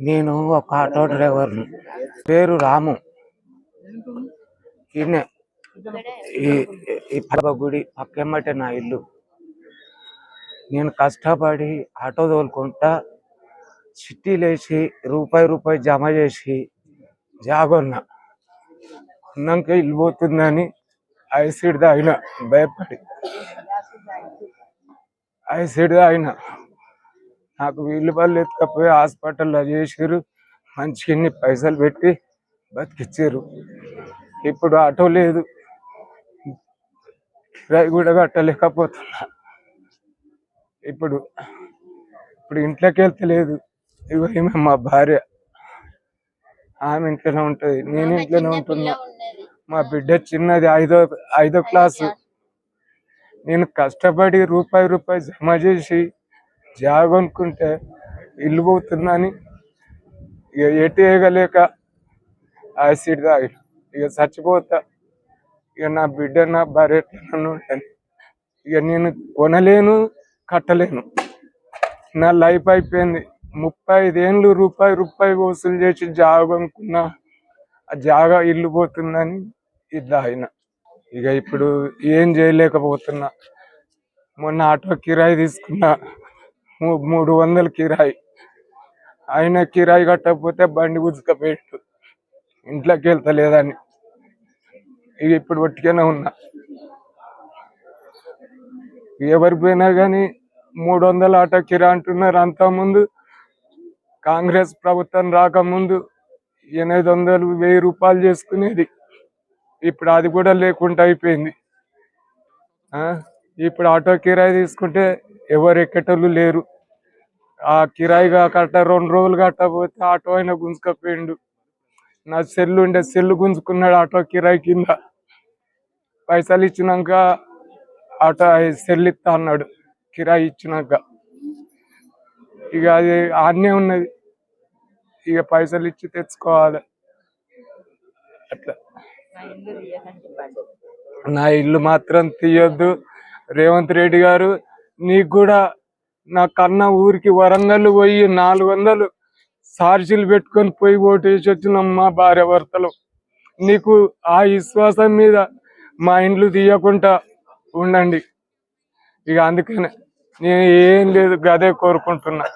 నేను ఒక ఆటో డ్రైవర్ని. పేరు రాము. ఈ ఈ పడవ గుడి పక్కెమ్మటే నా ఇల్లు. నేను కష్టపడి ఆటో తోలుకుంటా చిట్టీలేసి రూపాయి రూపాయి జమ చేసి జాగొన్నా. కొన్నాక ఇల్లు పోతుందని ఐసీడ్ తాగిన భయపడి. ఐసీడ్ తాగిన. నాకు వీళ్ళు వాళ్ళు ఎత్తుకపోయి హాస్పిటల్లో చేసిర్రు. మంచిగా ఇన్ని పైసలు పెట్టి బతికిచ్చారు ఇప్పుడు ఆటో లేదు. కిరాయి కూడా కట్టలేకపోతున్నా. ఇప్పుడు ఇప్పుడు ఇంట్లోకి వెళ్తలేదు ఇగో ఈమె మా భార్య. ఆమె ఇంట్లోనే ఉంటది. నేను ఇంట్లోనే ఉంటున్నా. మా బిడ్డ చిన్నది ఐదో ఐదో క్లాసు. నేను కష్టపడి రూపాయి రూపాయి జమ చేసి జాగ అనుకుంటే ఇల్లు పోతుందని ఇక ఎటు వేయగలేక యాసిడ్ తాగి ఇక చచ్చిపోతా. ఇక నా బిడ్డ నా భార్య నన్ను ఉంటాను ఇక నేను కొనలేను కట్టలేను. నా లైఫ్ అయిపోయింది. ముప్పై ఐదేళ్ళు రూపాయి రూపాయి వసూలు చేసి జాగ అనుకున్నా ఆ జాగా ఇల్లు పోతుందని ఇది ఆయన ఇక ఇప్పుడు ఏం చేయలేకపోతున్నా. మొన్న ఆటో కిరాయి తీసుకున్నా. మూడు వందలు కిరాయి. ఆయన కిరాయి కట్టకపోతే బండి గుంజుకపోయాడు ఇంట్లోకి వెళ్తలేదని ఇక ఇప్పుడు ఒట్టిగానే ఉన్నా. ఎవరి పోయినా కానీ మూడు వందల ఆటో కిరా అంటున్నారు. అంతకుముందు కాంగ్రెస్ ప్రభుత్వం రాకముందు ఎనిమిది వందలు వెయ్యి రూపాయలు చేసుకునేది. ఇప్పుడు అది కూడా లేకుండా అయిపోయింది. ఆ, ఇప్పుడు ఆటో కిరాయి తీసుకుంటే ఎవరు ఎక్కేటోళ్ళు లేరు. ఆ కిరాయిగా కట్ట రెండు రోజులు కట్టకపోతే ఆటో అయినా గుంజుకపోయిండు. నా సెల్లు ఉండే సెల్లు గుంజుకున్నాడు ఆటో కిరాయి కింద. పైసలు ఇచ్చినాక ఆటో సెల్ ఇస్తా అన్నాడు. కిరాయి ఇచ్చినాక. ఇక అది ఆడనే ఉన్నది. ఇక పైసలు ఇచ్చి తెచ్చుకోవాలి. అట్లా. నా ఇల్లు మాత్రం తీయొద్దు. రేవంత్ రెడ్డి గారు నీకు కూడా నా కన్న ఊరికి వరంగల్ పోయి నాలుగు వందలు సార్జీలు పెట్టుకొని పోయి ఓటేసి వచ్చినాం మా భార్య భర్తలు. నీకు ఆ విశ్వాసం మీద మా ఇండ్లు తీయకుండా ఉండండి. ఇక అందుకనే నేను ఏం లేదు గదే కోరుకుంటున్నా.